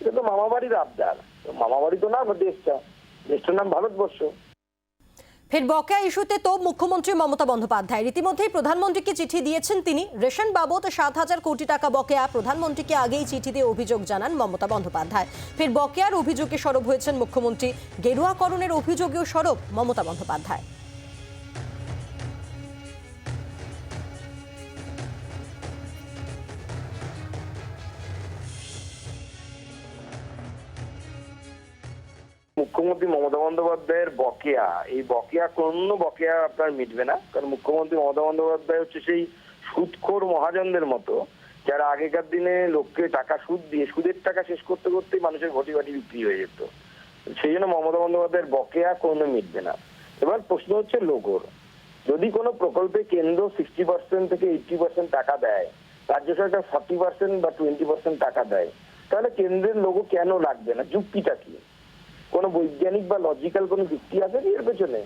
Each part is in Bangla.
এটা তো মামা বাড়ির আবদার। মামা বাড়ি তো না দেশটা। দেশটার নাম ভারতবর্ষ। ফের বকেয়া ইস্যুতে তো মুখ্যমন্ত্রী মমতা বন্দ্যোপাধ্যায়। রীতিমধ্যেই প্রধানমন্ত্রীকে চিঠি দিয়েছেন তিনি। রেশন বাবদ সাত হাজার কোটি টাকা বকেয়া। প্রধানমন্ত্রীকে আগেই চিঠি দিয়ে অভিযোগ জানান মমতা বন্দ্যোপাধ্যায়। ফের বকেয়ার অভিযোগে সরব হয়েছেন মুখ্যমন্ত্রী। গেরুয়াকরণের অভিযোগেও সরব মমতা বন্দ্যোপাধ্যায়। মুখ্যমন্ত্রী মমতা বন্দ্যোপাধ্যায়ের বকেয়া। এই বকেয়া কোনো বকেয়া আপনার মিটবে না। কারণ মুখ্যমন্ত্রী মমতা বন্দ্যোপাধ্যায় হচ্ছে সেই সুদখোর মহাজনদের মতো, যারা আগেকার দিনে লোককে টাকা সুদ দিয়ে, সুদের টাকা শেষ করতে করতেই মানুষের ঘটি বাটি বিক্রি হয়ে যেত। সেই জন্য মমতা বন্দ্যোপাধ্যায়ের বকেয়া কোনো মিটবে না। এবার প্রশ্ন হচ্ছে লোগোর। যদি কোনো প্রকল্পে কেন্দ্র সিক্সটি পার্সেন্ট থেকে এইটটি পার্সেন্ট টাকা দেয়, রাজ্য সরকার ফর্টি পার্সেন্ট বা টোয়েন্টি পার্সেন্ট টাকা দেয়, তাহলে কেন্দ্রের লোগো কেন লাগবে না? যুক্তিটা কি? বৈজ্ঞানিক বা লজিক্যাল কোনো যুক্তি আছে কি এর পেছনে?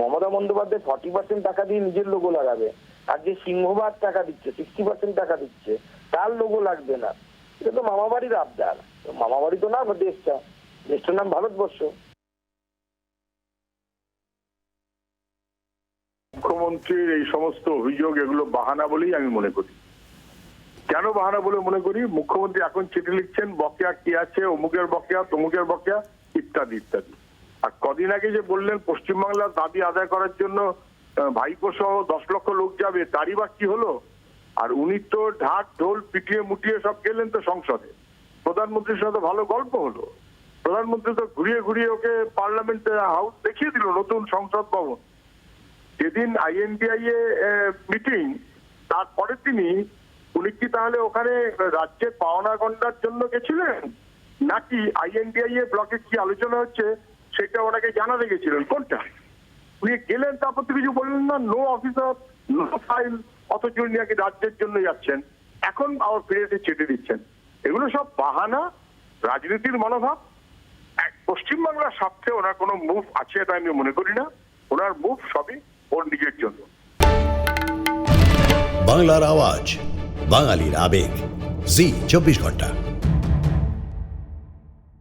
মমতা বন্দ্যোপাধ্যায় ফর্টি পার্সেন্ট টাকা দিয়ে নিজের লোগো লাগাবে, আর যে সিংহবাদ টাকা দিচ্ছে সিক্সটি পার্সেন্ট টাকা দিচ্ছে, তার লোগো লাগবে না। এটা তো মামা বাড়ির আবদার। তো মামা বাড়ি তো না, দেশটা। দেশটার নাম ভারতবর্ষ। মুখ্যমন্ত্রীর এই সমস্ত অভিযোগ, এগুলো বাহানা বলেই আমি মনে করি। কেন বাহানা বলে মনে করি? মুখ্যমন্ত্রী এখন চিঠি লিখছেন, বকেয়া কি আছে? অমুকের বকেয়া, তমুকের বকেয়া। ইত্যাদি ইত্যাদি। আর কদিন আগে যে বললেন, পশ্চিমবাংলার দাবি আদায় করার জন্য ভাইপো সহ দশ লক্ষ লোক যাবে, তারই বা কি হলো? আর উনি তো ঢাক, ঢোল, পিটিয়ে মুটিয়ে সব গেলেন তো সংসদে। প্রধানমন্ত্রীর সাথে ভালো গল্প হলো। প্রধানমন্ত্রী তো ঘুরিয়ে ঘুরিয়ে ওকে পার্লামেন্টের হাউস দেখিয়ে দিল, নতুন সংসদ ভবন। যেদিন আইএনডিআই এ মিটিং, তারপরের দিনই উনি কি তাহলে ওখানে রাজ্যের পাওনা গন্ডার জন্য গেছিলেন? নাকি আইএনডিআই এ ব্লকে কি আলোচনা হচ্ছে, সেটা ওনাকে জানাতে গেছিলেন। কোনটা? উনি গেলেন, তারপর তো কিছু বললেন না নো অফিসার নো ফাইল অথচ উনি নাকি রাজ্যের জন্য যাচ্ছেন। এখন আবার ফিরে এসে চিঠি দিচ্ছেন। এগুলো সব বাহানা, রাজনীতির মনোভাব। পশ্চিমবাংলার স্বার্থে ওনার কোনো মুভ আছে এটা আমি মনে করি না। ওনার মুভ সবই ওর নিজের জন্য। বাংলার আওয়াজ, বাঙালির আবেগ। জি, চব্বিশ ঘণ্টা।